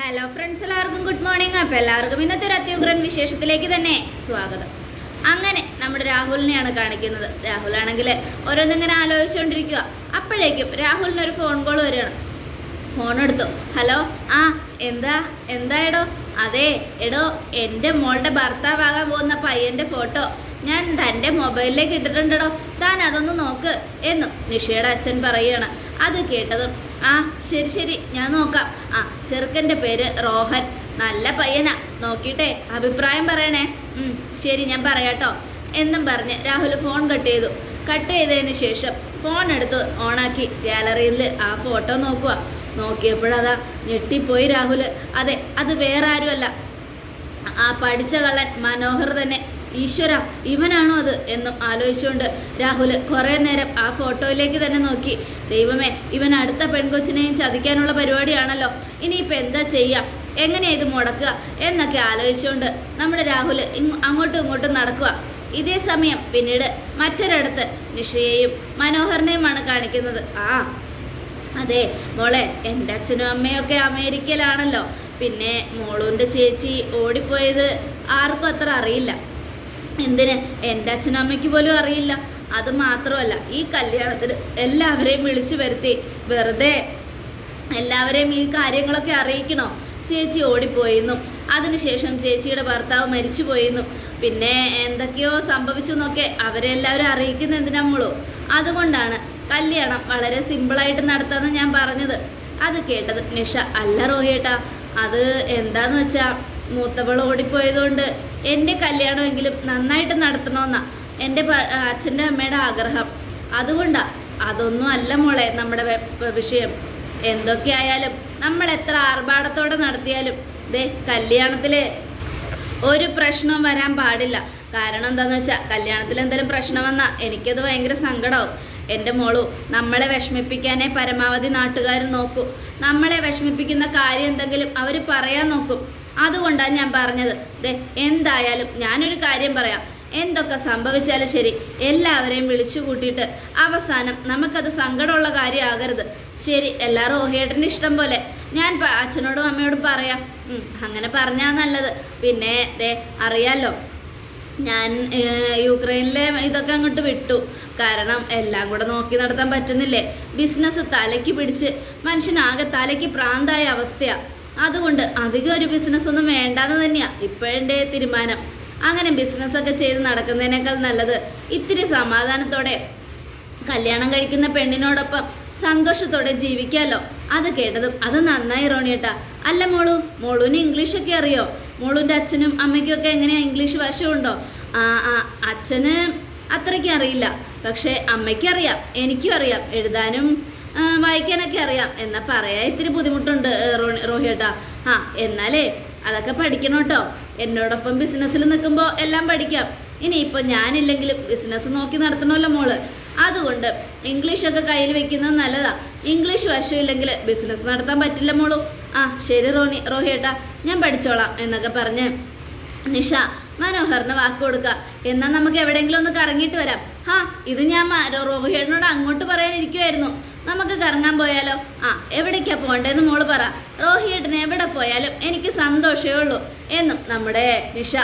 Hello friends എല്ലാവർക്കും good morning അപ്പോൾ എല്ലാവർക്കും ഇന്നത്തെ ഒരു അത്യുഗ്രൻ വിശേഷത്തിലേക്ക് തന്നെ സ്വാഗതം. അങ്ങനെ നമ്മുടെ രാഹുലിനെയാണ് കാണിക്കുന്നത്. രാഹുലാണെങ്കിൽ ഓരോന്നിങ്ങനെ ആലോചിച്ചുകൊണ്ടിരിക്കുക അപ്പോഴേക്കും രാഹുലിന് ഒരു ഫോൺ കോൾ വരികയാണ്. ഫോൺ എടുത്തു. ഹലോ ആ എന്താ? എന്താ എടോ അതെ എടോ എന്റെ മോളുടെ ഭർത്താവാകാൻ പോകുന്ന പയ്യന്റെ ഫോട്ടോ ഞാൻ തന്റെ മൊബൈലിലേക്ക് ഇട്ടിട്ടുണ്ടോ താൻ അതൊന്ന് നോക്ക്. എന്നും നിഷയുടെ അച്ഛൻ പറയുകയാണ്. അത് കേട്ടതും ആ ശരി ശരി. ഞാൻ നോക്കാം. ആ ചെറുക്കന്റെ പേര് റോഹൻ. നല്ല പയ്യനാ. നോക്കിട്ടെ അഭിപ്രായം പറയണേ. ശരി ഞാൻ പറയാട്ടോ. എന്നും പറഞ്ഞ് രാഹുൽ ഫോൺ കട്ട് ചെയ്തു. കട്ട് ചെയ്തതിന് ശേഷം ഫോൺ എടുത്ത് ഓണാക്കി ഗാലറിയിൽ ആ ഫോട്ടോ നോക്കുക. നോക്കിയപ്പോഴതാ ഞെട്ടിപ്പോയി രാഹുൽ അതെ അത് വേറെ ആരുമല്ല ആ പഠിച്ച കള്ളൻ മനോഹർ തന്നെ ഈശ്വര ഇവനാണോ അത്? എന്നും ആലോചിച്ചുകൊണ്ട് രാഹുൽ കുറേ നേരം ആ ഫോട്ടോയിലേക്ക് തന്നെ നോക്കി. ദൈവമേ ഇവൻ അടുത്ത പെൺകൊച്ചിനെയും ചതിക്കാനുള്ള പരിപാടിയാണല്ലോ. ഇനിയിപ്പോൾ എന്താ ചെയ്യാം? എങ്ങനെയാ ഇത് മുടക്കുക? എന്നൊക്കെ ആലോചിച്ചുകൊണ്ട് നമ്മുടെ രാഹുൽ അങ്ങോട്ടും ഇങ്ങോട്ടും നടക്കുക ഇതേ സമയം പിന്നീട് മറ്റൊരിടത്ത് നിഷയെയും മനോഹറിനെയുമാണ് കാണിക്കുന്നത്. ആ അതെ മോളെ എന്റെ അച്ഛനും അമ്മയും ഒക്കെ അമേരിക്കയിലാണല്ലോ. പിന്നെ മോളൂന്റെ ചേച്ചി ഓടിപ്പോയത് ആർക്കും അത്ര അറിയില്ല. എന്തിന്? എന്റെ അച്ഛനും അമ്മയ്ക്ക് പോലും അറിയില്ല. അത് മാത്രമല്ല ഈ കല്യാണത്തിന് എല്ലാവരെയും വിളിച്ചു വരുത്തി വെറുതെ എല്ലാവരെയും ഈ കാര്യങ്ങളൊക്കെ അറിയിക്കണോ? ചേച്ചി ഓടിപ്പോയെന്നും. അതിനുശേഷം ചേച്ചിയുടെ ഭർത്താവ് മരിച്ചു പോയെന്നും പിന്നെ എന്തൊക്കെയോ സംഭവിച്ചു എന്നൊക്കെ അവരെല്ലാവരും അറിയിക്കുന്ന എന്തിനാ മോളൂ? അതുകൊണ്ടാണ് കല്യാണം വളരെ സിമ്പിളായിട്ട് നടത്താമെന്ന് ഞാൻ പറഞ്ഞത്. അത് കേട്ടത് നിഷ. അല്ല റോഹിയേട്ടാ അത് എന്താന്ന് വെച്ചാൽ മൂത്തവൾ ഓടിപ്പോയതുകൊണ്ട് എന്റെ കല്യാണമെങ്കിലും നന്നായിട്ട് നടത്തണമെന്നാണ് എന്റെ അച്ഛന്റെ അമ്മയുടെ ആഗ്രഹം. അതുകൊണ്ടാണ് അതൊന്നും അല്ല മോളെ നമ്മുടെ വിഷയം. എന്തൊക്കെയായാലും നമ്മൾ എത്ര ആർഭാടത്തോടെ നടത്തിയാലും ദേ കല്യാണത്തിൽ ഒരു പ്രശ്നവും വരാൻ പാടില്ല. കാരണം എന്താന്ന് വെച്ചാൽ കല്യാണത്തിൽ എന്തെങ്കിലും പ്രശ്നം വന്നാൽ എനിക്കത് ഭയങ്കര സങ്കടമാവും എന്റെ മോളു നമ്മളെ വിഷമിപ്പിക്കാനേ പരമാവധി നാട്ടുകാർ നോക്കൂ. നമ്മളെ വിഷമിപ്പിക്കുന്ന കാര്യം എന്തെങ്കിലും അവർ പറയാൻ നോക്കും. അതുകൊണ്ടാണ് ഞാൻ പറഞ്ഞത്. ദേ എന്തായാലും ഞാനൊരു കാര്യം പറയാം. എന്തൊക്കെ സംഭവിച്ചാലും ശരി എല്ലാവരെയും വിളിച്ചു കൂട്ടിയിട്ട് അവസാനം നമുക്കത് സങ്കടമുള്ള കാര്യമാകരുത്. ശരി എല്ലാവരും ഓഹേട്ടന്റെ ഇഷ്ടം പോലെ. ഞാൻ അച്ഛനോടും അമ്മയോടും പറയാം. അങ്ങനെ പറഞ്ഞാൽ നല്ലത്. പിന്നെ ദേ അറിയാലോ ഞാൻ യുക്രൈനിലെ ഇതൊക്കെ അങ്ങോട്ട് വിട്ടു. കാരണം എല്ലാം കൂടെ നോക്കി നടത്താൻ പറ്റുന്നില്ലേ? ബിസിനസ് തലയ്ക്ക് പിടിച്ച് മനുഷ്യനാകെ തലയ്ക്ക് പ്രാന്തായ അവസ്ഥയാണ് അതുകൊണ്ട് അധികം ഒരു ബിസിനസ് ഒന്നും വേണ്ടാന്ന് തന്നെയാണ് ഇപ്പോഴെന്റെ തീരുമാനം. അങ്ങനെ ബിസിനസ്സൊക്കെ ചെയ്ത് നടക്കുന്നതിനേക്കാൾ നല്ലത് ഇത്തിരി സമാധാനത്തോടെ കല്യാണം കഴിക്കുന്ന പെണ്ണിനോടൊപ്പം സന്തോഷത്തോടെ ജീവിക്കാമല്ലോ അത് കേട്ടതും അത് നന്നായി റോണിയേട്ടാ അല്ല മോളു മോളുവിന് ഇംഗ്ലീഷൊക്കെ അറിയോ? മോളുവിന്റെ അച്ഛനും അമ്മയ്ക്കൊക്കെ എങ്ങനെയാ ഇംഗ്ലീഷ് വശമുണ്ടോ ആ ആ അച്ഛന് അത്രയ്ക്ക് അറിയില്ല. പക്ഷേ അമ്മയ്ക്കറിയാം എനിക്കും അറിയാം. എഴുതാനും വായിക്കാനൊക്കെ അറിയാം. എന്നാൽ പറയാൻ ഇത്തിരി ബുദ്ധിമുട്ടുണ്ട് റോഹിട്ടാ ആ എന്നാലേ അതൊക്കെ പഠിക്കണം കേട്ടോ എന്നോടൊപ്പം ബിസിനസ്സിൽ നിൽക്കുമ്പോൾ എല്ലാം പഠിക്കാം. ഇനിയിപ്പോൾ ഞാനില്ലെങ്കിലും ബിസിനസ് നോക്കി നടത്തണമല്ലോ മോൾ. അതുകൊണ്ട് ഇംഗ്ലീഷൊക്കെ കയ്യിൽ വെക്കുന്നത് നല്ലതാ. ഇംഗ്ലീഷ് വശമില്ലെങ്കിൽ ബിസിനസ് നടത്താൻ പറ്റില്ല മോളു. ആ ശരി റോണി റോഹിയേട്ടാ ഞാൻ പഠിച്ചോളാം എന്നൊക്കെ പറഞ്ഞ് നിഷ മനോഹറിന് വാക്ക് കൊടുക്കുക എന്നാൽ നമുക്ക് എവിടെയെങ്കിലും ഒന്ന് കറങ്ങിയിട്ട് വരാം. ആ ഇത് ഞാൻ റോഹിയേട്ടനോട് അങ്ങോട്ട് പറയാനിരിക്കുമായിരുന്നു നമുക്ക് കറങ്ങാൻ പോയാലോ? ആ എവിടേക്കാ പോകണ്ടേന്ന് മോൾ പറ. റോഹിയേട്ടന് എവിടെ പോയാലും എനിക്ക് സന്തോഷമേ ഉള്ളൂ എന്നും നമ്മുടെ നിഷ.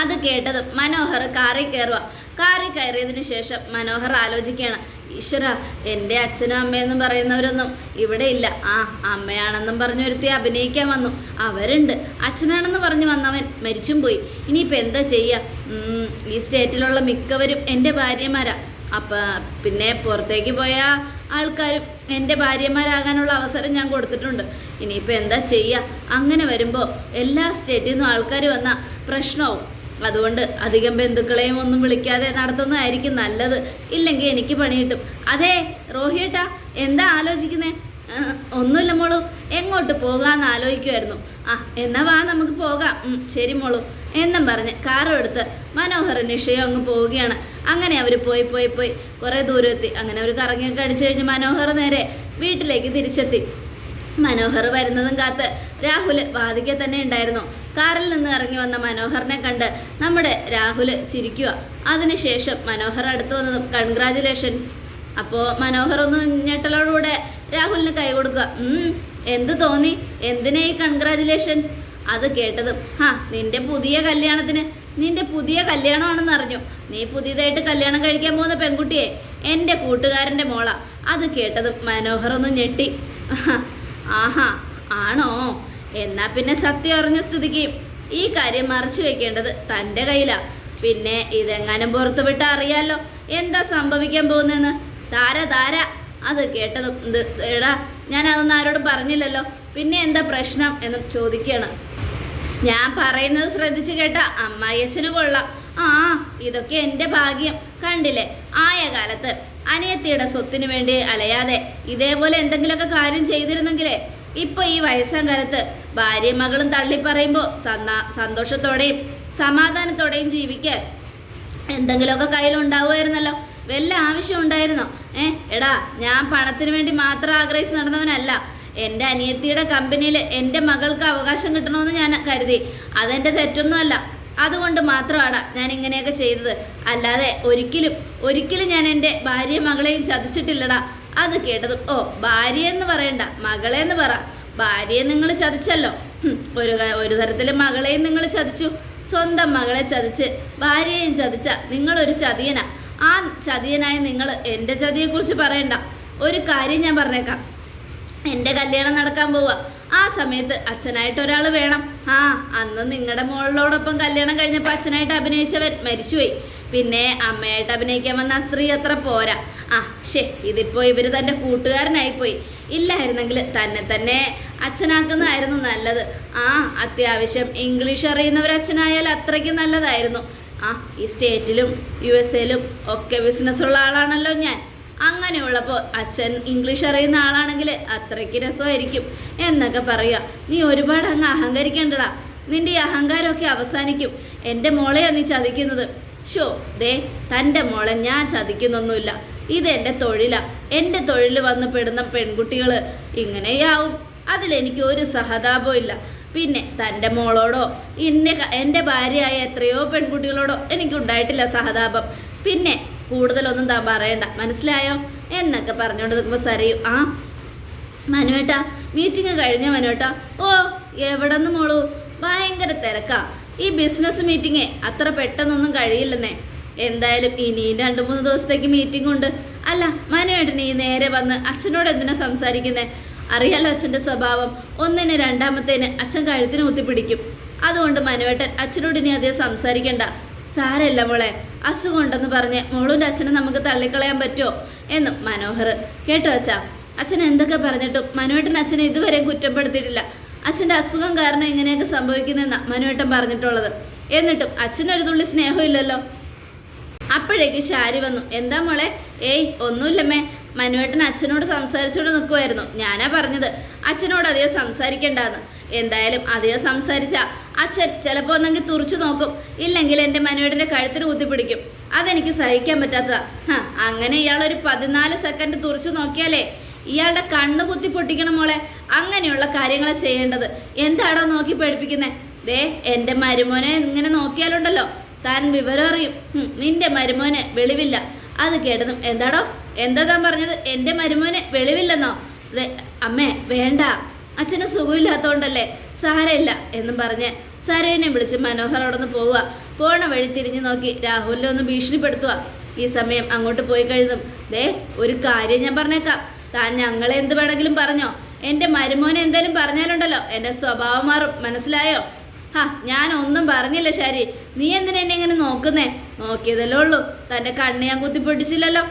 അത് കേട്ടതും മനോഹർ കാറിൽ കയറുക കാറിൽ കയറിയതിന് ശേഷം മനോഹർ ആലോചിക്കുകയാണ്. ഈശ്വര എന്റെ അച്ഛനും അമ്മയെന്നും പറയുന്നവരൊന്നും ഇവിടെ ഇല്ല. ആ അമ്മയാണെന്നും പറഞ്ഞു ഒരുത്തി അഭിനയിക്കാൻ വന്നു. അവരുണ്ട്. അച്ഛനാണെന്ന് പറഞ്ഞു വന്നവൻ മരിച്ചും പോയി. ഇനിയിപ്പോൾ എന്താ ചെയ്യുക ഈ സ്റ്റേറ്റിലുള്ള മിക്കവരും എന്റെ ഭാര്യമാരാ. അപ്പം പിന്നെ പുറത്തേക്ക് പോയ ആൾക്കാരും എന്റെ ഭാര്യമാരാകാനുള്ള അവസരം ഞാൻ കൊടുത്തിട്ടുണ്ട്. ഇനിയിപ്പോൾ എന്താ ചെയ്യുക അങ്ങനെ വരുമ്പോൾ എല്ലാ സ്റ്റേറ്റിൽ നിന്നും ആൾക്കാർ വന്നാൽ പ്രശ്നമാവും അതുകൊണ്ട് അധികം ബന്ധുക്കളെയും ഒന്നും വിളിക്കാതെ നടത്തുന്നതായിരിക്കും നല്ലത്. ഇല്ലെങ്കിൽ എനിക്ക് പണി കിട്ടും. അതെ റോഹിയേട്ടാ എന്താ ആലോചിക്കുന്നേ? ഒന്നുമില്ല മോളു. എങ്ങോട്ട് പോകാമെന്ന് ആലോചിക്കുമായിരുന്നു ആ എന്നാ വാ നമുക്ക് പോകാം. ശരി മോളു. എന്നും പറഞ്ഞ് കാറും എടുത്ത് മനോഹർ നിഷയം അങ്ങ് പോവുകയാണ്. അങ്ങനെ അവർ പോയി പോയി പോയി. കുറേ ദൂരം എത്തി അങ്ങനെ അവർ കറങ്ങിയൊക്കെ അടിച്ചു കഴിഞ്ഞ് മനോഹർ നേരെ വീട്ടിലേക്ക് തിരിച്ചെത്തി. മനോഹർ വരുന്നതും കാത്ത് രാഹുൽ വാതിക്കെ തന്നെ ഉണ്ടായിരുന്നു. കാറിൽ നിന്ന് ഇറങ്ങി വന്ന മനോഹറിനെ കണ്ട് നമ്മുടെ രാഹുൽ ചിരിക്കുക അതിനുശേഷം മനോഹർ അടുത്ത് വന്നതും കൺഗ്രാചുലേഷൻസ് അപ്പോൾ മനോഹർ ഒന്ന് ഞെട്ടലോടുകൂടെ രാഹുലിന് കൈ കൊടുക്കുക. "ഉം, എന്ത് തോന്നി? എന്തിനാ ഈ കൺഗ്രാജുലേഷൻ അത് കേട്ടതും ഹാ നിന്റെ പുതിയ കല്യാണത്തിന് നിന്റെ പുതിയ കല്യാണമാണെന്ന് അറിഞ്ഞു. നീ പുതിയതായിട്ട് കല്യാണം കഴിക്കാൻ പോകുന്ന പെൺകുട്ടിയെ എന്റെ കൂട്ടുകാരന്റെ മോള. അത് കേട്ടത് മനോഹർ ഒന്ന് ഞെട്ടി. ആഹാ, ആണോ? എന്നാ പിന്നെ സത്യം അറിഞ്ഞ സ്ഥിതിക്ക് ഈ കാര്യം മറച്ചു വെക്കേണ്ടത് തന്റെ കയ്യിലാ. പിന്നെ ഇതെങ്ങാനും പുറത്തു വിട്ട അറിയാലോ. എന്താ സംഭവിക്കാൻ പോകുന്നതെന്ന്? താര താര. അത് കേട്ടതും എടാ ഞാൻ അതൊന്നും ആരോടും പറഞ്ഞില്ലല്ലോ. പിന്നെ എന്താ പ്രശ്നം എന്നും ചോദിക്കുകയാണ്. ഞാൻ പറയുന്നത് ശ്രദ്ധിച്ചു കേട്ട. അമ്മായിയച്ഛന് കൊള്ളാം. ആ ഇതൊക്കെ എന്റെ ഭാഗ്യം. കണ്ടില്ലേ? ആയ കാലത്ത് അനിയത്തിയുടെ സ്വത്തിന് വേണ്ടി അലയാതെ ഇതേപോലെ എന്തെങ്കിലുമൊക്കെ കാര്യം ചെയ്തിരുന്നെങ്കിലേ ഇപ്പൊ ഈ വയസ്സാം കാലത്ത് ഭാര്യയും മകളും തള്ളി പറയുമ്പോൾ സന്തോഷത്തോടെയും സമാധാനത്തോടെയും ജീവിക്കാൻ എന്തെങ്കിലുമൊക്കെ കയ്യിലുണ്ടാവുമായിരുന്നല്ലോ. വല്ല ആവശ്യം ഉണ്ടായിരുന്നോ? ഏ എടാ ഞാൻ പണത്തിന് വേണ്ടി മാത്രം ആഗ്രഹിച്ച് നടന്നവനല്ല. എന്റെ അനിയത്തിയുടെ കമ്പനിയിൽ എന്റെ മകൾക്ക് അവകാശം കിട്ടണമെന്ന് ഞാൻ കരുതി. അതെന്റെ തെറ്റൊന്നുമല്ല. അതുകൊണ്ട് മാത്രമാണ് ഞാൻ ഇങ്ങനെയൊക്കെ ചെയ്തത് അല്ലാതെ ഒരിക്കലും ഒരിക്കലും ഞാൻ എന്റെ ഭാര്യയും മകളെയും ചതിച്ചിട്ടില്ലടാ. അത് കേട്ടത് ഓ ഭാര്യ എന്ന് പറയണ്ട മകളെ എന്ന് പറ. ഭാര്യയെ നിങ്ങൾ ചതിച്ചല്ലോ. ഒരു ഒരു തരത്തിൽ മകളെയും നിങ്ങൾ ചതിച്ചു. സ്വന്തം മകളെ ചതിച്ച് ഭാര്യയെയും ചതിച്ച നിങ്ങളൊരു ചതിയനാ. ആ ചതിയനായ നിങ്ങൾ എന്റെ ചതിയെക്കുറിച്ച് പറയണ്ട. ഒരു കാര്യം ഞാൻ പറഞ്ഞേക്കാം. എന്റെ കല്യാണം നടക്കാൻ പോവുക ആ സമയത്ത് അച്ഛനായിട്ട് ഒരാൾ വേണം. ആ അന്ന് നിങ്ങളുടെ മോളിലോടൊപ്പം കല്യാണം കഴിഞ്ഞപ്പോൾ അച്ഛനായിട്ട് അഭിനയിച്ചവൻ മരിച്ചുപോയി. പിന്നെ അമ്മയായിട്ട് അഭിനയിക്കാൻ വന്ന ആ സ്ത്രീ അത്ര പോരാ. ആ ശേ ഇതിപ്പോൾ ഇവർ തന്റെ കൂട്ടുകാരനായിപ്പോയി. ഇല്ലായിരുന്നെങ്കിൽ തന്നെ തന്നെ അച്ഛനാക്കുന്നതായിരുന്നു നല്ലത്. ആ അത്യാവശ്യം ഇംഗ്ലീഷ് അറിയുന്നവർ അച്ഛനായാൽ അത്രയ്ക്ക് നല്ലതായിരുന്നു. ആ ഈ സ്റ്റേറ്റിലും യു എസ് എയിലും ഒക്കെ ബിസിനസ്സുള്ള ആളാണല്ലോ ഞാൻ. അങ്ങനെയുള്ളപ്പോൾ അച്ഛൻ ഇംഗ്ലീഷ് അറിയുന്ന ആളാണെങ്കിൽ അത്രയ്ക്ക് രസമായിരിക്കും എന്നൊക്കെ പറയുക നീ ഒരുപാട് അങ്ങ് അഹങ്കരിക്കേണ്ടടാ. നിന്റെ ഈ അഹങ്കാരമൊക്കെ അവസാനിക്കും. എന്റെ മോളെയാണ് നീ ചതിക്കുന്നത്. ഷോ ദേ തന്റെ മോളെ ഞാൻ ചതിക്കുന്നൊന്നുമില്ല. ഇത് എന്റെ തൊഴിലാണ് എന്റെ തൊഴിൽ വന്ന് പെടുന്ന പെൺകുട്ടികൾ ഇങ്ങനെയാവും. അതിലെനിക്ക് ഒരു സഹതാപവും ഇല്ല. പിന്നെ തന്റെ മോളോടോ ഇന്നെ എന്റെ ഭാര്യയായ എത്രയോ പെൺകുട്ടികളോടോ എനിക്കുണ്ടായിട്ടില്ല സഹതാപം. പിന്നെ കൂടുതലൊന്നും താൻ പറയണ്ട. മനസ്സിലായോ? എന്നൊക്കെ പറഞ്ഞുകൊണ്ട് നിൽക്കുമ്പോൾ സരയും ആ മനുവേട്ടാ മീറ്റിംഗ് കഴിഞ്ഞ മനുവേട്ടാ? ഓ എവിടെ നിന്ന് മോളു? ഭയങ്കര തിരക്കാ. ഈ ബിസിനസ് മീറ്റിംഗേ അത്ര പെട്ടെന്നൊന്നും കഴിയില്ലെന്നേ. എന്തായാലും ഇനിയും രണ്ട് മൂന്ന് ദിവസത്തേക്ക് മീറ്റിംഗ് ഉണ്ട്. അല്ല മനുവേട്ടൻ ഈ നേരെ വന്ന് അച്ഛനോട് എന്തിനാ സംസാരിക്കുന്നേ? അറിയാലോ അച്ഛന്റെ സ്വഭാവം. ഒന്നിന് രണ്ടാമത്തേന് അച്ഛൻ കഴുത്തിന് കുത്തിപ്പിടിക്കും അതുകൊണ്ട് മനുവേട്ടൻ അച്ഛനോട് ഇനി അധികം സംസാരിക്കണ്ട. സാരല്ല മോളെ അസുഖമുണ്ടെന്ന് പറഞ്ഞ് മോളുടെ അച്ഛനെ നമുക്ക് തള്ളിക്കളയാൻ പറ്റുമോ? എന്നും മനോഹർ. കേട്ടോ അച്ഛാ? അച്ഛൻ എന്തൊക്കെ പറഞ്ഞിട്ടും മനുവേട്ടൻ അച്ഛനെ ഇതുവരെയും കുറ്റപ്പെടുത്തിയിട്ടില്ല. അച്ഛന്റെ അസുഖം കാരണം ഇങ്ങനെയൊക്കെ സംഭവിക്കുന്നെന്നാ മനുവേട്ടൻ പറഞ്ഞിട്ടുള്ളത്. എന്നിട്ടും അച്ഛനൊരു തുള്ളി സ്നേഹമില്ലല്ലോ അപ്പോഴേക്ക് ഷാരി വന്നു. എന്താ മോളെ? ഏയ് ഒന്നുമില്ലമ്മേ. മനുവേട്ടൻ അച്ഛനോട് സംസാരിച്ചുകൊണ്ട് നിൽക്കുമായിരുന്നു ഞാനാ പറഞ്ഞത്. അച്ഛനോട് അധികം സംസാരിക്കേണ്ടെന്ന്. എന്തായാലും അധികം സംസാരിച്ച അച്ഛൻ ചിലപ്പോൾ ഒന്നെങ്കിൽ തുറച്ചു നോക്കും. ഇല്ലെങ്കിൽ എന്റെ മനുവേട്ടന്റെ കഴുത്തിന് കുത്തിപ്പിടിക്കും അതെനിക്ക് സഹിക്കാൻ പറ്റാത്തതാ. അങ്ങനെ ഇയാൾ ഒരു പതിനാല് സെക്കൻഡ് തുറച്ചു നോക്കിയാലേ ഇയാളുടെ കണ്ണ് കുത്തി പൊട്ടിക്കണം മോളെ. അങ്ങനെയുള്ള കാര്യങ്ങൾ ചെയ്യേണ്ടത്. എന്താണോ നോക്കി പഠിപ്പിക്കുന്നേ ദേ എന്റെ മരുമോനെ ഇങ്ങനെ നോക്കിയാലുണ്ടല്ലോ. താൻ വിവരം അറിയും. നിന്റെ മരുമോന് വെളിവില്ല. അത് കേട്ടതും എന്താടോ? എന്താ താൻ പറഞ്ഞത്? എന്റെ മരുമോന് വെളിവില്ലെന്നോ? അമ്മേ വേണ്ട. അച്ഛന് സുഖമില്ലാത്തതുകൊണ്ടല്ലേ സാരമില്ല എന്നും പറഞ്ഞ് സരേനെ വിളിച്ച് മനോഹർ അവിടെ നിന്ന് പോവുക. പോണ വഴി തിരിഞ്ഞു നോക്കി. രാഹുലിനെ ഒന്ന് ഭീഷണിപ്പെടുത്തുക. ഈ സമയം അങ്ങോട്ട് പോയി കഴിഞ്ഞതും ദേ ഒരു കാര്യം ഞാൻ പറഞ്ഞേക്കാം. താൻ ഞങ്ങളെ എന്ത് വേണമെങ്കിലും പറഞ്ഞോ. എന്റെ മരുമോനെ എന്തായാലും പറഞ്ഞാലുണ്ടല്ലോ. എന്റെ സ്വഭാവം മാറും. മനസ്സിലായോ? ഹാ ഞാൻ ഒന്നും പറഞ്ഞില്ല ശരി. നീ എന്തിനാ എന്നെ ഇങ്ങനെ നോക്കുന്നേ? നോക്കിയതല്ലേ ഉള്ളൂ. തന്റെ കണ്ണ് ഞാൻ കുത്തിപ്പൊട്ടിച്ചില്ലല്ലോ.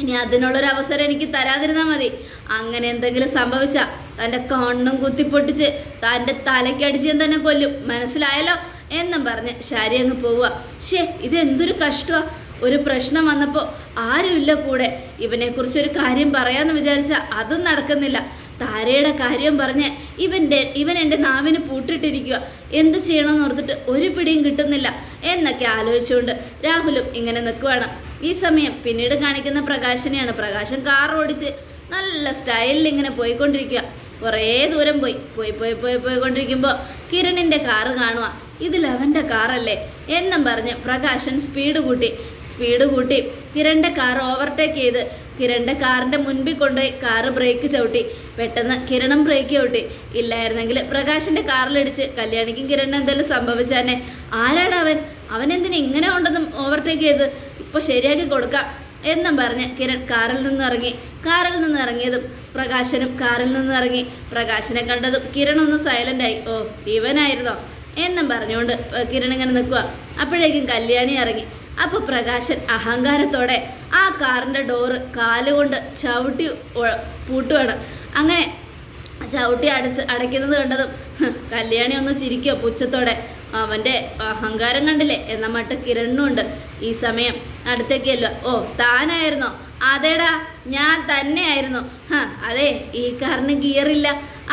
ഇനി അതിനുള്ളൊരു അവസരം എനിക്ക് തരാതിരുന്നാൽ മതി. അങ്ങനെ എന്തെങ്കിലും സംഭവിച്ച തന്റെ കണ്ണും കുത്തിപ്പൊട്ടിച്ച് തന്റെ തലയ്ക്കടിച്ച് ഞാൻ തന്നെ കൊല്ലും. മനസ്സിലായല്ലോ? എന്നും പറഞ്ഞ് ശാരി അങ്ങ് പോവുക. ഷേ ഇത് എന്തൊരു കഷ്ടമാ. ഒരു പ്രശ്നം വന്നപ്പോൾ ആരുമില്ല കൂടെ. ഇവനെക്കുറിച്ചൊരു കാര്യം പറയാമെന്ന് വിചാരിച്ച അതും നടക്കുന്നില്ല. താരയുടെ കാര്യം പറഞ്ഞ് ഇവന്റെ ഇവൻ എന്റെ നാവിന് പൂട്ടിട്ടിരിക്കുക. എന്ത് ചെയ്യണമെന്ന് ഓർത്തിട്ട് ഒരു പിടിയും കിട്ടുന്നില്ല എന്നൊക്കെ ആലോചിച്ചുകൊണ്ട് രാഹുലും ഇങ്ങനെ നിൽക്കുവാണ്. ഈ സമയം പിന്നീട് കാണിക്കുന്ന പ്രകാശനെയാണ്. പ്രകാശൻ കാർ ഓടിച്ച് നല്ല സ്റ്റൈലിൽ ഇങ്ങനെ പോയിക്കൊണ്ടിരിക്കുക. കുറേ ദൂരം പോയി. പോയി പോയി പോയി പോയിക്കൊണ്ടിരിക്കുമ്പോൾ കിരണിന്റെ കാറ് കാണുക ഇതിൽ അവന്റെ കാറല്ലേ? എന്നും പറഞ്ഞ് പ്രകാശൻ സ്പീഡ് കൂട്ടി സ്പീഡ് കൂട്ടി കിരണിന്റെ കാർ ഓവർടേക്ക് ചെയ്ത് കിരണിന്റെ കാറിന്റെ മുൻപിൽ കൊണ്ടുപോയി കാറ് ബ്രേക്ക് ചവിട്ടി. പെട്ടെന്ന് കിരണം ബ്രേക്ക് ചവിട്ടി. ഇല്ലായിരുന്നെങ്കിൽ പ്രകാശിന്റെ കാറിലിടിച്ച് കല്യാണിക്കും കിരണിനും എന്തെങ്കിലും സംഭവിച്ചാനെ. ആരാടാ അവൻ? അവൻ എന്തിനു ഇങ്ങനെ ഉണ്ടെന്നും ഓവർടേക്ക് ചെയ്ത്? ഇപ്പൊ ശരിയാക്കി കൊടുക്കാം. എന്നും പറഞ്ഞ് കിരൺ കാറിൽ നിന്ന് ഇറങ്ങി. കാറിൽ നിന്ന് ഇറങ്ങിയതും പ്രകാശനും കാറിൽ നിന്ന് ഇറങ്ങി പ്രകാശനെ കണ്ടതും കിരൺ ഒന്ന് സൈലന്റായി ഓ ഇവനായിരുന്നോ? എന്നും പറഞ്ഞുകൊണ്ട് കിരൺ ഇങ്ങനെ നിൽക്കുക അപ്പോഴേക്കും കല്യാണി ഇറങ്ങി. അപ്പോൾ പ്രകാശൻ അഹങ്കാരത്തോടെ ആ കാറിന്റെ ഡോറ് കാലുകൊണ്ട് ചവിട്ടി പൂട്ടുവാണ്. അങ്ങനെ ചവിട്ടി അടച്ച് അടയ്ക്കുന്നത് കണ്ടതും കല്യാണി ഒന്ന് ചിരിക്കുക പുച്ഛത്തോടെ. അവന്റെ അഹങ്കാരം കണ്ടില്ലേ? എന്ന മട്ട് കിരണുണ്ട് ഈ സമയം അടുത്തേക്കല്ലോ ഓ താനായിരുന്നോ? അതേടാ ഞാൻ തന്നെയായിരുന്നു. ഹ അതെ ഈ കാറിന് ഗിയർ ഇല്ല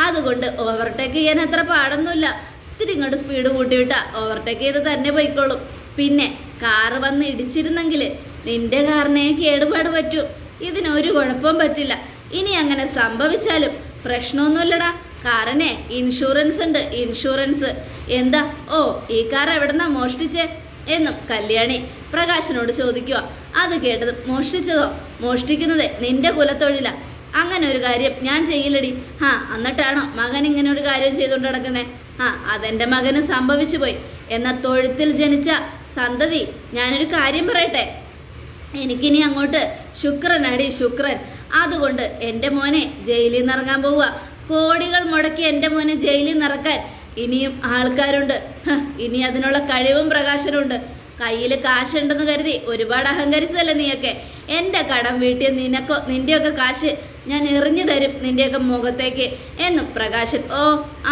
അതുകൊണ്ട് ഓവർടേക്ക് ചെയ്യാൻ അത്ര പാടൊന്നുമില്ല. ഇത്തിരി ഇങ്ങോട്ട് സ്പീഡ് കൂട്ടിവിട്ടാ ഓവർടേക്ക് ചെയ്ത് തന്നെ പോയിക്കോളും. പിന്നെ കാറ് വന്ന് ഇടിച്ചിരുന്നെങ്കിൽ നിന്റെ കാറിനെ കേടുപാട് പറ്റൂ. ഇതിനൊരു കുഴപ്പം പറ്റില്ല. ഇനി അങ്ങനെ സംഭവിച്ചാലും പ്രശ്നമൊന്നുമില്ലടാ. കാറിനെ ഇൻഷുറൻസ് ഉണ്ട് ഇൻഷുറൻസ് എന്താ? ഓ ഈ കാർ എവിടെന്നാ മോഷ്ടിച്ചേ? എന്നും കല്യാണി. പ്രകാശനോട് ചോദിക്കുക. അത് കേട്ടത് മോഷ്ടിച്ചതോ? മോഷ്ടിക്കുന്നത് നിന്റെ കുലത്തൊഴില. അങ്ങനെ ഒരു കാര്യം ഞാൻ ചെയ്യില്ലടി. ആ എന്നിട്ടാണോ മകൻ ഇങ്ങനെ ഒരു കാര്യം ചെയ്തുകൊണ്ട് നടക്കുന്നത് ആ അതെന്റെ മകന് സംഭവിച്ചു പോയി. എന്ന തൊഴുത്തിൽ ജനിച്ച സന്തതി ഞാനൊരു കാര്യം പറയട്ടെ? എനിക്കിനി അങ്ങോട്ട് ശുക്രൻ ശുക്രനടി ശുക്രൻ. അതുകൊണ്ട് എന്റെ മോനെ ജയിലിൽ നിന്ന് ഇറങ്ങാൻ പോവുക. കോടികൾ മുടക്കി എന്റെ മോനെ ജയിലിൽ നിന്ന് ഇറക്കാൻ ഇനിയും ആൾക്കാരുണ്ട്. ഇനി അതിനുള്ള കഴിവും പ്രകാശനുണ്ട് കയ്യിൽ കാശുണ്ടെന്ന് കരുതി ഒരുപാട് അഹങ്കരിച്ചല്ലേ നീയൊക്കെ? എന്റെ കടം വീട്ടിൽ നിനക്കോ നിന്റെയൊക്കെ കാശ് ഞാൻ എറിഞ്ഞു തരും നിന്റെയൊക്കെ മുഖത്തേക്ക്. എന്നും പ്രകാശൻ ഓ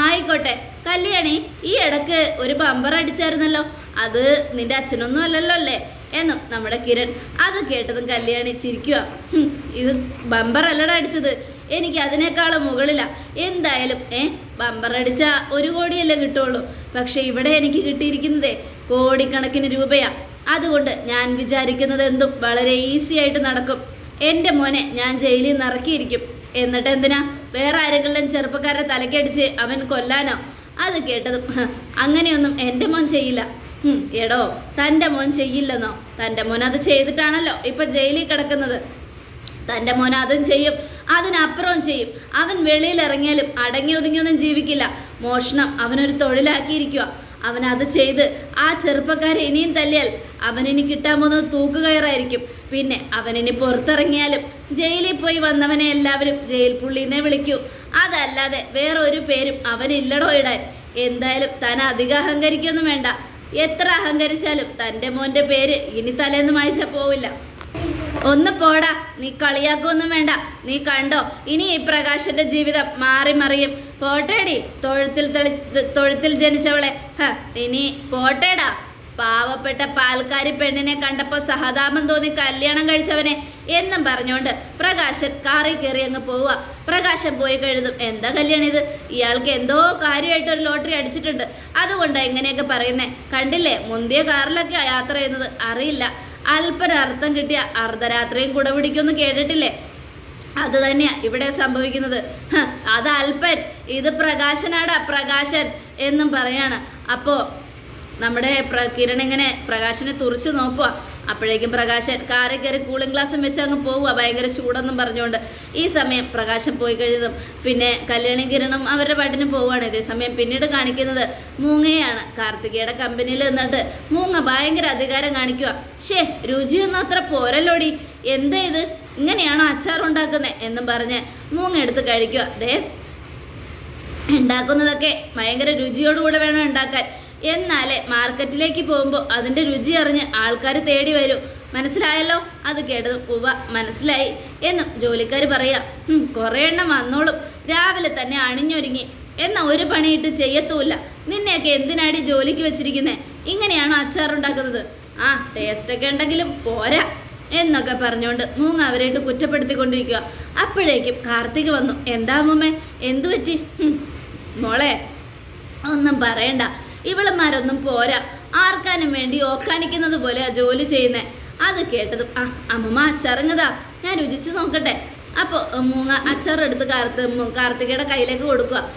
ആയിക്കോട്ടെ. കല്യാണി ഈ ഇടയ്ക്ക് ഒരു ബമ്പർ അടിച്ചായിരുന്നല്ലോ. അത് നിന്റെ അച്ഛനൊന്നും അല്ലല്ലോ അല്ലേ? എന്നും നമ്മുടെ കിരൺ അത് കേട്ടതും കല്യാണി ചിരിക്കുക ഇത് ബമ്പർ അല്ലടാ അടിച്ചത്. എനിക്ക് അതിനേക്കാളും മുകളില. എന്തായാലും ഏ ബമ്പർ അടിച്ച ഒരു കോടിയല്ലേ കിട്ടുള്ളൂ. പക്ഷെ ഇവിടെ എനിക്ക് കിട്ടിയിരിക്കുന്നതേ കോടിക്കണക്കിന് രൂപയാ. അതുകൊണ്ട് ഞാൻ വിചാരിക്കുന്നത് എന്തും വളരെ ഈസി ആയിട്ട് നടക്കും. എന്റെ മോനെ ഞാൻ ജയിലിൽ നിന്ന് ഇറക്കിയിരിക്കും. എന്നിട്ട് എന്തിനാ? വേറെ ആരെങ്കിലും ചെറുപ്പക്കാരെ തലക്കടിച്ച് അവൻ കൊല്ലാനോ? അത് കേട്ടതും അങ്ങനെയൊന്നും എന്റെ മോൻ ചെയ്യില്ല. എടോ തന്റെ മോൻ ചെയ്യില്ലെന്നോ? തന്റെ മോൻ അത് ചെയ്തിട്ടാണല്ലോ ഇപ്പൊ ജയിലിൽ കിടക്കുന്നത്. തന്റെ മോൻ അതും ചെയ്യും അതിനപ്പുറവും ചെയ്യും. അവൻ വെളിയിൽ ഇറങ്ങിയാലും അടങ്ങി ഒതുങ്ങിയൊന്നും ജീവിക്കില്ല. മോഷണം അവനൊരു തൊഴിലാക്കിയിരിക്കുക അവൻ അത് ചെയ്ത് ആ ചെറുപ്പക്കാരെ ഇനിയും തല്ലിയാൽ അവനിനി കിട്ടാൻ പോകുന്നത് തൂക്കുകയറായിരിക്കും പിന്നെ അവനിനി പുറത്തിറങ്ങിയാലും ജയിലിൽ പോയി വന്നവനെ എല്ലാവരും ജയിൽ പുള്ളിന്നേ വിളിക്കൂ. അതല്ലാതെ വേറെ ഒരു പേരും അവനില്ലടോ ഇടാൻ. എന്തായാലും താൻ അധികം അഹങ്കരിക്കൊന്നും വേണ്ട. എത്ര അഹങ്കരിച്ചാലും തന്റെ മോന്റെ പേര് ഇനി തലേന്ന് മായച്ച പോവില്ല. ഒന്ന് പോടാ നീ കളിയാക്കൊന്നും വേണ്ട. നീ കണ്ടോ ഇനി ഈ പ്രകാശന്റെ ജീവിതം മാറി മറിയും. പോട്ടേടി. തൊഴുത്തിൽ തൊഴുത്തിൽ ജനിച്ചവളെ. ഇനി പോട്ടേടാ. പാവപ്പെട്ട പാൽക്കാരി പെണ്ണിനെ കണ്ടപ്പോൾ സഹതാപം തോന്നി കല്യാണം കഴിച്ചവനെ എന്നും പറഞ്ഞുകൊണ്ട് പ്രകാശൻ കാറിൽ കയറി അങ്ങ് പോവുക. പ്രകാശൻ പോയി കഴുതും എന്താ കല്യാണം ഇത്? ഇയാൾക്ക് എന്തോ കാര്യമായിട്ട് ഒരു ലോട്ടറി അടിച്ചിട്ടുണ്ട്. അതുകൊണ്ടാണ് ഇങ്ങനെയൊക്കെ പറയുന്നേ. കണ്ടില്ലേ? മുന്തിയ കാറിലൊക്കെ യാത്ര ചെയ്യുന്നത് അറിയില്ല. അല്പന അർത്ഥം കിട്ടിയ അർദ്ധരാത്രിയും കുട പിടിക്കുമെന്ന് കേട്ടിട്ടില്ലേ? അത് തന്നെയാ ഇവിടെ സംഭവിക്കുന്നത്. അത് അല്പൻ. ഇത് പ്രകാശനാടാ പ്രകാശൻ എന്നും പറയാണ്. അപ്പോ നമ്മുടെ കിരൺ ഇങ്ങനെ പ്രകാശനെ തുറച്ചു നോക്കുക അപ്പോഴേക്കും പ്രകാശൻ കാറിൽ കയറി കൂളിംഗ് ഗ്ലാസും വെച്ച് അങ്ങ് പോവുക ഭയങ്കര ചൂടെന്നും പറഞ്ഞുകൊണ്ട്. ഈ സമയം പ്രകാശം പോയി കഴിഞ്ഞതും പിന്നെ കല്യാണി കിരണും അവരുടെ പാട്ടിന് പോവുകയാണ് ഇതേ സമയം പിന്നീട് കാണിക്കുന്നത് മൂങ്ങയാണ്. കാർത്തികയുടെ കമ്പനിയിൽ നിന്നിട്ട് മൂങ്ങ ഭയങ്കര അധികാരം കാണിക്കുക ഷേ രുചിയൊന്നും അത്ര പോരല്ലോടി. എന്താ ഇത്? ഇങ്ങനെയാണോ അച്ചാർ ഉണ്ടാക്കുന്നത് എന്നും പറഞ്ഞ് മൂങ്ങ എടുത്ത് കഴിക്കുക ദേ ഉണ്ടാക്കുന്നതൊക്കെ ഭയങ്കര രുചിയോടുകൂടെ വേണം ഉണ്ടാക്കാൻ. എന്നാലേ മാർക്കറ്റിലേക്ക് പോകുമ്പോൾ അതിന്റെ രുചി അറിഞ്ഞ് ആൾക്കാർ തേടി വരും. മനസ്സിലായല്ലോ? അത് കേട്ടതും ഉവ മനസ്സിലായി. എന്നും ജോലിക്കാർ പറയാം കുറേ എണ്ണം വന്നോളും. രാവിലെ തന്നെ അണിഞ്ഞൊരുങ്ങി. എന്നാ ഒരു പണിയിട്ട് ചെയ്യത്തൂല്ല. നിന്നെയൊക്കെ എന്തിനാടി ജോലിക്ക് വെച്ചിരിക്കുന്നേ? ഇങ്ങനെയാണോ അച്ചാർ ഉണ്ടാക്കുന്നത് ആ ടേസ്റ്റൊക്കെ ഉണ്ടെങ്കിലും പോരാ. എന്നൊക്കെ പറഞ്ഞുകൊണ്ട് മൂങ്ങ അവരായിട്ട് കുറ്റപ്പെടുത്തിക്കൊണ്ടിരിക്കുക അപ്പോഴേക്കും കാർത്തിക് വന്നു എന്താ അമ്മമ്മേ? എന്തു പറ്റി? "ഹും, മോളെ ഒന്നും പറയണ്ട. ഇവളന്മാരൊന്നും പോരാ. ആർക്കാനും വേണ്ടി ഓക്കാനിക്കുന്നത് പോലെ ജോലി ചെയ്യുന്നേ. അത് കേട്ടതും ആ അമ്മമ്മ അച്ചറങ്ങതാ. ഞാൻ രുചിച്ചു നോക്കട്ടെ. അപ്പോൾ മൂങ്ങ അച്ചാറെടുത്ത് കാർത്ത് കാർത്തികയുടെ കയ്യിലേക്ക് കൊടുക്കുക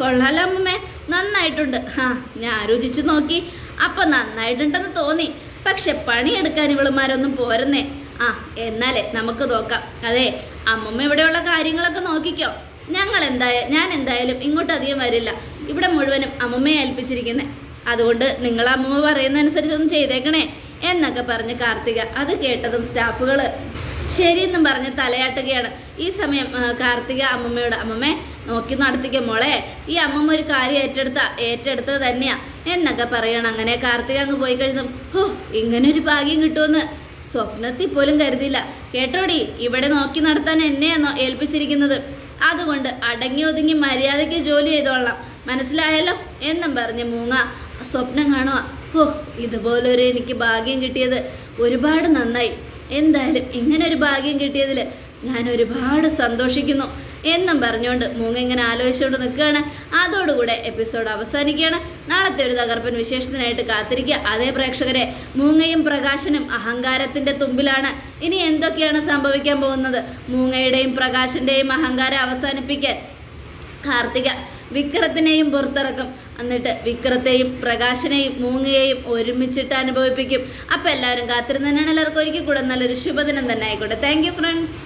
കൊള്ളാലോ അമ്മമ്മേ. നന്നായിട്ടുണ്ട്. ആ ഞാൻ രുചിച്ചു നോക്കി. അപ്പം നന്നായിട്ടുണ്ടെന്ന് തോന്നി. പക്ഷെ പണിയെടുക്കാൻ ഇവളുമാരൊന്നും പോരുന്നേ. ആ എന്നാലേ നമുക്ക് നോക്കാം. അതെ അമ്മമ്മ ഇവിടെയുള്ള കാര്യങ്ങളൊക്കെ നോക്കിക്കോ. ഞങ്ങൾ എന്തായ ഞാൻ എന്തായാലും ഇങ്ങോട്ട് അധികം വരില്ല. ഇവിടെ മുഴുവനും അമ്മമ്മയെ ഏൽപ്പിച്ചിരിക്കുന്നത് അതുകൊണ്ട് നിങ്ങൾ അമ്മമ്മ പറയുന്നതനുസരിച്ച് ഒന്ന് ചെയ്തേക്കണേ എന്നൊക്കെ പറഞ്ഞ് കാർത്തിക അത് കേട്ടതും സ്റ്റാഫുകൾ ശരിയെന്നും പറഞ്ഞ് തലയാട്ടുകയാണ്. ഈ സമയം കാർത്തിക അമ്മമ്മയോട് അമ്മമ്മേ നോക്കി നടത്തിക്ക മോളെ. ഈ അമ്മമ്മ ഒരു കാര്യം ഏറ്റെടുത്ത ഏറ്റെടുത്തത് തന്നെയാ എന്നൊക്കെ പറയണം. അങ്ങനെ കാർത്തിക അങ്ങ് പോയി കഴിഞ്ഞു. ഹോ ഇങ്ങനെ ഒരു ഭാഗ്യം കിട്ടുമെന്ന് സ്വപ്നത്തിൽ പോലും കരുതിയില്ല. കേട്ടോടി ഇവിടെ നോക്കി നടത്താൻ എന്നെയാണോ ഏൽപ്പിച്ചിരിക്കുന്നത്? അതുകൊണ്ട് അടങ്ങി ഒതുങ്ങി മര്യാദയ്ക്ക് ജോലി ചെയ്തോളാം. മനസ്സിലായല്ലോ? എന്നും പറഞ്ഞ് മൂങ്ങ സ്വപ്നം കാണുക ഓ ഇതുപോലൊരു എനിക്ക് ഭാഗ്യം കിട്ടിയത് ഒരുപാട് നന്നായി. എന്തായാലും ഇങ്ങനെ ഒരു ഭാഗ്യം കിട്ടിയതിൽ ഞാൻ ഒരുപാട് സന്തോഷിക്കുന്നു എന്നും പറഞ്ഞുകൊണ്ട് മൂങ്ങ ഇങ്ങനെ ആലോചിച്ചുകൊണ്ട് നിൽക്കുകയാണ്. അതോടുകൂടെ എപ്പിസോഡ് അവസാനിക്കുകയാണ്. നാളത്തെ ഒരു തകർപ്പൻ വിശേഷത്തിനായിട്ട് കാത്തിരിക്കുക. അതേ പ്രേക്ഷകരെ മൂങ്ങയും പ്രകാശനും അഹങ്കാരത്തിന്റെ തുമ്പിലാണ്. ഇനി എന്തൊക്കെയാണ് സംഭവിക്കാൻ പോകുന്നത്? മൂങ്ങയുടെയും പ്രകാശന്റെയും അഹങ്കാരം അവസാനിപ്പിക്കാൻ കാർത്തിക വിക്രത്തിനെയും പുറത്തിറക്കും. എന്നിട്ട് വിക്രത്തെയും പ്രകാശനെയും മൂങ്ങയെയും ഒരുമിച്ചിട്ട് അനുഭവിപ്പിക്കും. അപ്പോൾ എല്ലാവരും കാത്തിരുന്ന് തന്നെയാണ് എല്ലാവർക്കും ഒരിക്കൽ കൂടെ നല്ലൊരു ശുഭദിനം തന്നെ ആയിക്കോട്ടെ. Thank friends